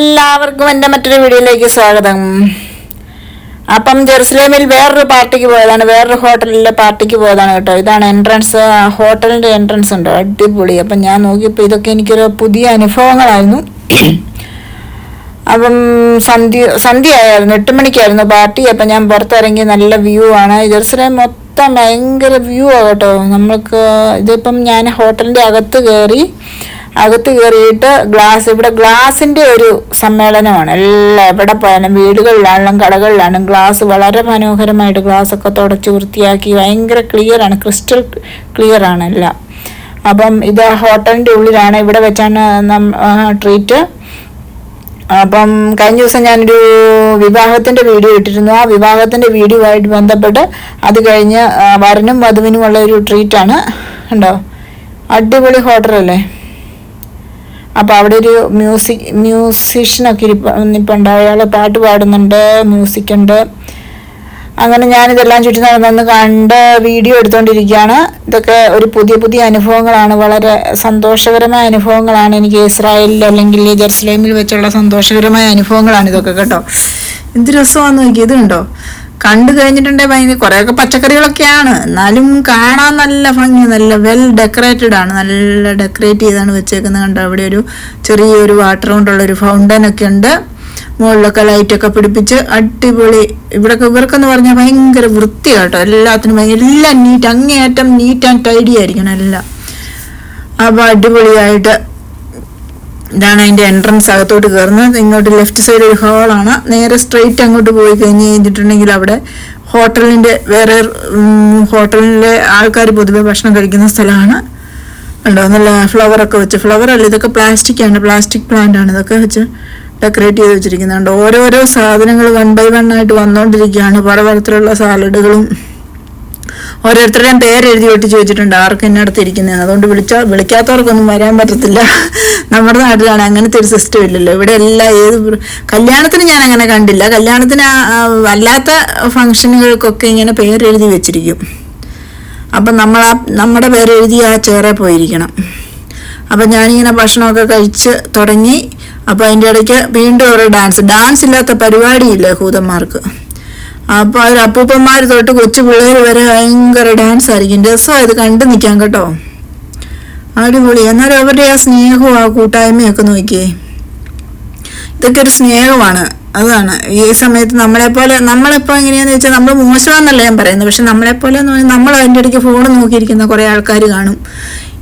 എല്ലാവർക്കും എന്റെ മറ്റൊരു വീഡിയോയിലേക്ക് സ്വാഗതം. അപ്പം ജെറുസലേമിൽ വേറൊരു പാർട്ടിക്ക് പോയതാണ്. വേറൊരു ഹോട്ടലിൽ പാർട്ടിക്ക് പോയതാണ് കേട്ടോ. ഇതാണ് എൻട്രൻസ് ഹോട്ടലിന്റെ എൻട്രൻസ് ഉണ്ട്? അടിപൊളി. അപ്പം ഞാൻ നോക്കിയപ്പോൾ ഇതൊക്കെ എനിക്കൊരു പുതിയ അനുഭവങ്ങളായിരുന്നു. അപ്പം സന്ധ്യ സന്ധ്യയായിരുന്നു. എട്ട് മണിക്കായിരുന്നു പാർട്ടി. അപ്പം ഞാൻ പുറത്തിറങ്ങി നല്ല വ്യൂ ആണ്. ജെറുസലേം മൊത്തം ഭയങ്കര വ്യൂ ആണ് കേട്ടോ. നമ്മൾക്ക് ഇതിപ്പം ഞാൻ ഹോട്ടലിന്റെ അകത്ത് കയറി അകത്ത് കയറിയിട്ട് ഗ്ലാസ് ഇവിടെ ഗ്ലാസിന്റെ ഒരു സമ്മേളനമാണ്. എല്ലാം എവിടെ പോയാലും വീടുകളിലാണെങ്കിലും കടകളിലാണെങ്കിലും ഗ്ലാസ് വളരെ മനോഹരമായിട്ട് ഗ്ലാസ് ഒക്കെ തുടച്ച് വൃത്തിയാക്കി ഭയങ്കര ആണ്. ക്രിസ്റ്റൽ ക്ലിയർ ആണ് എല്ലാം. അപ്പം ഇത് ഹോട്ടലിന്റെ ഉള്ളിലാണ്. ഇവിടെ വെച്ചാണ് ട്രീറ്റ് അപ്പം കഴിഞ്ഞ ദിവസം ഞാനൊരു വിവാഹത്തിന്റെ വീഡിയോ ഇട്ടിരുന്നു. ആ വിവാഹത്തിന്റെ വീഡിയോ ആയിട്ട് ബന്ധപ്പെട്ട് അത് കഴിഞ്ഞ് വരനും വധുവിനുമുള്ള ഒരു ട്രീറ്റ് ആണ്. ഉണ്ടോ അടിപൊളി ഹോട്ടലല്ലേ? അപ്പോൾ അവിടെ ഒരു മ്യൂസിക് മ്യൂസിഷ്യനൊക്കെ ഇരിപ്പുണ്ട് അയാൾ പാട്ട് പാടുന്നുണ്ട് മ്യൂസിക് ഉണ്ട് അങ്ങനെ ഞാനിതെല്ലാം ചുറ്റി നടന്നു കണ്ട് വീഡിയോ എടുത്തുകൊണ്ടിരിക്കുകയാണ് ഇതൊക്കെ ഒരു പുതിയ പുതിയ അനുഭവങ്ങളാണ്. വളരെ സന്തോഷകരമായ അനുഭവങ്ങളാണ് എനിക്ക് ഇസ്രായേലിൽ അല്ലെങ്കിൽ ജെറുസലേമിൽ വെച്ചുള്ള സന്തോഷകരമായ അനുഭവങ്ങളാണ് ഇതൊക്കെ കേട്ടോ. എന്ത് രസമാണെന്ന് നോക്കി ഇത് കണ്ടോ? കണ്ടു കഴിഞ്ഞിട്ടുണ്ടെങ്കിൽ ഭയങ്കര കുറേയൊക്കെ പച്ചക്കറികളൊക്കെയാണ്. എന്നാലും കാണാൻ നല്ല ഭംഗി നല്ല വെൽ ഡെക്കറേറ്റഡ് ആണ്. നല്ല ഡെക്കറേറ്റ് ചെയ്താണ് വെച്ചേക്കുന്നത്. കണ്ടോ അവിടെ ഒരു ചെറിയൊരു വാട്ടർ കൊണ്ടുള്ള ഒരു ഫൗണ്ടൻ ഒക്കെ ഉണ്ട്. മുകളിലൊക്കെ ലൈറ്റൊക്കെ പിടിപ്പിച്ച് അടിപൊളി. ഇവിടൊക്കെ ഇവർക്കെന്ന് പറഞ്ഞാൽ ഭയങ്കര വൃത്തി കേട്ടോ. എല്ലാത്തിനും എല്ലാം നീറ്റ് അങ്ങേയറ്റം നീറ്റ് ആൻഡ് ടൈഡി ആയിരിക്കണം എല്ലാം. അപ്പോൾ അടിപൊളിയായിട്ട് ഇതാണ് അതിന്റെ എൻട്രൻസ് അകത്തോട്ട് കയറുന്നത്. ഇങ്ങോട്ട് ലെഫ്റ്റ് സൈഡ് ഒരു ഹാളാണ് നേരെ സ്ട്രെയിറ്റ് അങ്ങോട്ട് പോയി കഴിഞ്ഞ് കഴിഞ്ഞിട്ടുണ്ടെങ്കിൽ അവിടെ ഹോട്ടലിന്റെ വേറെ ഹോട്ടലിലെ ആൾക്കാർ പൊതുവെ ഭക്ഷണം കഴിക്കുന്ന സ്ഥലമാണ്. ഉണ്ടോ നല്ല ഫ്ലവറൊക്കെ വെച്ച്. ഫ്ലവർ അല്ല ഇതൊക്കെ പ്ലാസ്റ്റിക് ആണ്. പ്ലാസ്റ്റിക് പ്ലാന്റ് ആണ്. ഇതൊക്കെ വെച്ച് ഡെക്കറേറ്റ് ചെയ്ത് വെച്ചിരിക്കുന്നുണ്ട് ഓരോരോ സാധനങ്ങൾ വൺ ബൈ വൺ ആയിട്ട് വന്നുകൊണ്ടിരിക്കുകയാണ് പല തരത്തിലുള്ള സാലഡുകളും ഓരോരുത്തരുടെയും പേര് എഴുതി ഒട്ടിച്ച് വെച്ചിട്ടുണ്ട് ആർക്ക് എന്നടുത്ത് ഇരിക്കുന്നതെന്ന് അതുകൊണ്ട് വിളിച്ചാ വിളിക്കാത്തവർക്കൊന്നും വരാൻ പറ്റത്തില്ല. നമ്മുടെ നാട്ടിലാണ് അങ്ങനത്തെ ഒരു സിസ്റ്റം ഇല്ലല്ലോ. ഇവിടെ എല്ലാ ഏത് കല്യാണത്തിന് ഞാൻ അങ്ങനെ കണ്ടില്ല. കല്യാണത്തിന് അല്ലാത്ത ഫംഗ്ഷനുകൾക്കൊക്കെ ഇങ്ങനെ പേര് എഴുതി വെച്ചിരിക്കും. അപ്പം നമ്മൾ ആ നമ്മുടെ പേര് എഴുതി ആ ചേറെ പോയിരിക്കണം. അപ്പം ഞാനിങ്ങനെ ഭക്ഷണമൊക്കെ കഴിച്ച് തുടങ്ങി. അപ്പോൾ അതിന്റെ ഇടയ്ക്ക് വീണ്ടും ഒരു ഡാൻസ് ഡാൻസ് ഇല്ലാത്ത പരിപാടിയില്ല ഹൂതന്മാർക്ക് അപ്പോൾ അവർ അപ്പൂപ്പന്മാർ തൊട്ട് കൊച്ചു പിള്ളേർ വരെ ഭയങ്കര ഡാൻസ് ആയിരിക്കും. രസമാണ് ഇത് കണ്ടു നിൽക്കാം കേട്ടോ. അടിപൊളി. എന്നാലും അവരുടെ ആ സ്നേഹവും ആ കൂട്ടായ്മയൊക്കെ നോക്കിയേ. ഇതൊക്കെ ഒരു സ്നേഹമാണ്. അതാണ്. ഈ സമയത്ത് നമ്മളെപ്പോലെ നമ്മളിപ്പോൾ എങ്ങനെയാന്ന് വെച്ചാൽ നമ്മൾ മോശമാണെന്നല്ല ഞാൻ പറയുന്നത്. പക്ഷെ നമ്മളെപ്പോലെ എന്ന് പറഞ്ഞാൽ നമ്മൾ അതിന്റെ ഇടയ്ക്ക് ഫോൺ നോക്കിയിരിക്കുന്ന കുറേ ആൾക്കാർ കാണും.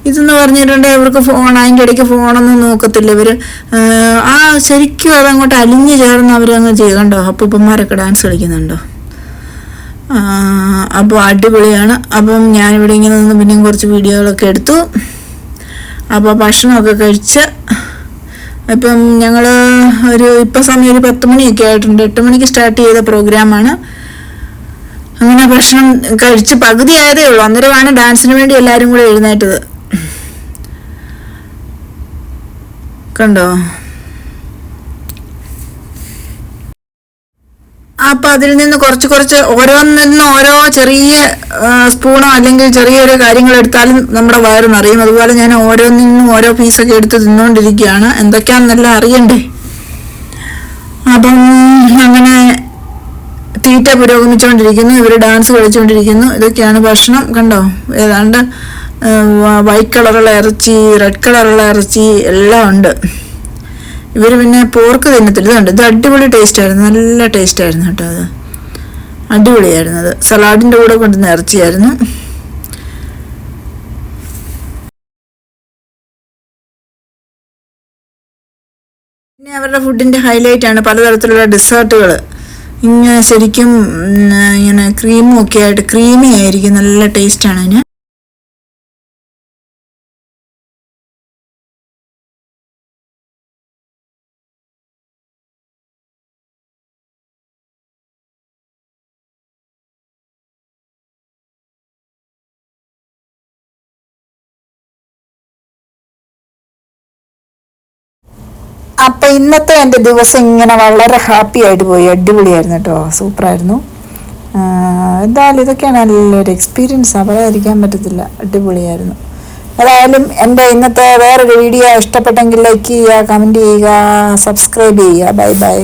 ഇതെന്ന് പറഞ്ഞിട്ടുണ്ടെങ്കിൽ അവർക്ക് ഫോൺ അതിന്റെ ഇടയ്ക്ക് ഫോണൊന്നും നോക്കത്തില്ല. ഇവർ ആ ശരിക്കും അതങ്ങോട്ട് അലിഞ്ഞു ചേർന്ന് അവരങ്ങ് ചെയ്യണ്ടോ അപ്പൂപ്പന്മാരൊക്കെ ഡാൻസ് കളിക്കുന്നുണ്ടോ? അപ്പോൾ അടിപൊളിയാണ്. അപ്പം ഞാനിവിടെ ഇങ്ങനെ നിന്ന് പിന്നെയും കുറച്ച് വീഡിയോകളൊക്കെ എടുത്തു. അപ്പോൾ ഭക്ഷണമൊക്കെ കഴിച്ച് ഇപ്പം ഞങ്ങൾ ഒരു ഇപ്പം സമയം ഒരു പത്ത് മണിയൊക്കെ ആയിട്ടുണ്ട്. എട്ട് മണിക്ക് സ്റ്റാർട്ട് ചെയ്ത പ്രോഗ്രാമാണ് അങ്ങനെ ഭക്ഷണം കഴിച്ച് പകുതി ആയതേ ഉള്ളൂ. അന്നേരമാണ് ഡാൻസിന് വേണ്ടി എല്ലാവരും കൂടെ എഴുന്നേറ്റത്. കണ്ടോ? അപ്പൊ അതിൽ നിന്ന് കുറച്ച് കുറച്ച് ഓരോന്നിന്ന് നിന്ന് ഓരോ ചെറിയ സ്പൂണോ അല്ലെങ്കിൽ ചെറിയൊരു കാര്യങ്ങൾ എടുത്താലും നമ്മുടെ വയറ് നിറയും. അതുപോലെ ഞാൻ ഓരോന്നിന്നും ഓരോ പീസൊക്കെ എടുത്ത് തിന്നുകൊണ്ടിരിക്കുകയാണ്. എന്തൊക്കെയാണെന്നെല്ലാം അറിയണ്ടേ? അപ്പം അങ്ങനെ തീറ്റ പുരോഗമിച്ചുകൊണ്ടിരിക്കുന്നു. ഇവർ ഡാൻസ് കളിച്ചുകൊണ്ടിരിക്കുന്നു. ഇതൊക്കെയാണ് ഭക്ഷണം. കണ്ടോ? ഏതാണ്ട് വൈറ്റ് കളറുള്ള ഇറച്ചി റെഡ് കളറുള്ള ഇറച്ചി എല്ലാം ഉണ്ട്. ഇവർ പിന്നെ പോർക്ക് തിന്നത്തില്ല. ഇതുണ്ട്. ഇത് അടിപൊളി ടേസ്റ്റ് ആയിരുന്നു. നല്ല ടേസ്റ്റ് ആയിരുന്നു കേട്ടോ അത്. അടിപൊളിയായിരുന്നു അത്. സലാഡിന്റെ കൂടെ കൊണ്ടുവന്ന ഇറച്ചിയായിരുന്നു. പിന്നെ അവരുടെ ഫുഡിന്റെ ഹൈലൈറ്റ് ആണ് പലതരത്തിലുള്ള ഡെസേർട്ടുകൾ ഇങ്ങനെ ശരിക്കും ഇങ്ങനെ ക്രീമും ഒക്കെ ആയിട്ട് ക്രീമി ആയിരിക്കും. നല്ല ടേസ്റ്റാണ് അതിന്. അപ്പൊ ഇന്നത്തെ എന്റെ ദിവസം ഇങ്ങനെ വളരെ ഹാപ്പി ആയിട്ട് പോയി. അടിപൊളിയായിരുന്നു കേട്ടോ. സൂപ്പറായിരുന്നു. എന്തായാലും ഇതൊക്കെയാണ് നല്ലൊരു എക്സ്പീരിയൻസ് പറയാതിരിക്കാൻ പറ്റത്തില്ല. അടിപൊളിയായിരുന്നു. ഏതായാലും എന്റെ ഇന്നത്തെ വേറൊരു വീഡിയോ ഇഷ്ടപ്പെട്ടെങ്കിൽ ലൈക്ക് ചെയ്യുക കമന്റ് ചെയ്യുക സബ്സ്ക്രൈബ് ചെയ്യുക. Bye bye